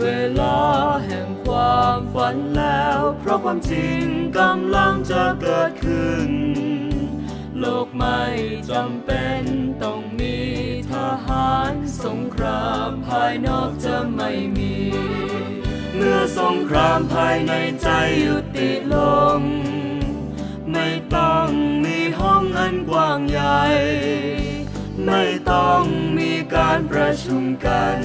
เวลาแห่งความฝันแล้ว เพราะความจริงกำลังจะเกิดขึ้น โลกไม่จำเป็นต้องมีทหารสงครามภายนอกจะไม่มี เมื่อสงครามภายในใจหยุดติดลง ไม่ต้องมีห้องอันกว้างใหญ่ ไม่ต้องมีการประชุมกัน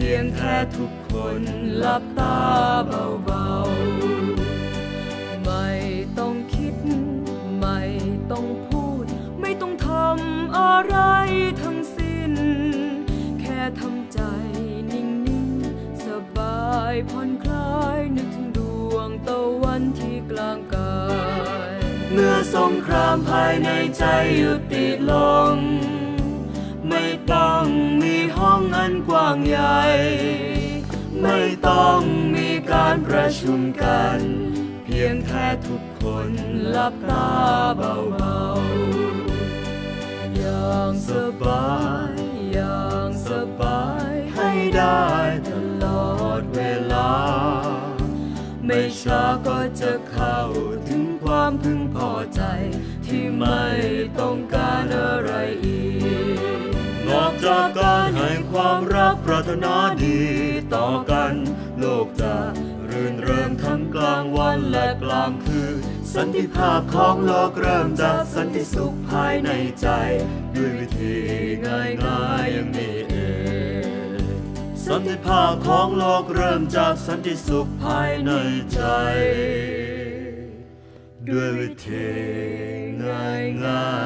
พียงแค่ทุกคนหลับตาเบาๆ ไม่ต้องคิด ไม่ต้องพูด ไม่ต้องทำอะไรทั้งสิ้น แค่ทำใจนิ่งๆ สบายผ่อนคลายนึกถึงดวงตะวันที่กลางกาย เมื่อสงครามภายในใจหยุดติดลง กว้างใหญ่ ไม่ต้องมีการประชุมกัน เพียงแค่ทุกคนหลับตาเบาๆ อย่างสบาย อย่างสบายให้ได้ตลอดเวลา ไม่ช้าก็จะเข้าถึงความพึงพอใจ ที่ไม่ต้องการอะไรอีก จากการให้ความรักปรารถนาดีต่อกัน โลกจะรื่นเริงทั้งกลางวันและกลางคืนสันติภาพของโลกเริ่มจากสันติสุขภายในใจ ด้วยวิธีง่ายๆอย่างนี้เองสันติภาพของโลกเริ่มจากสันติสุขภายในใจ ด้วยวิธีง่ายๆ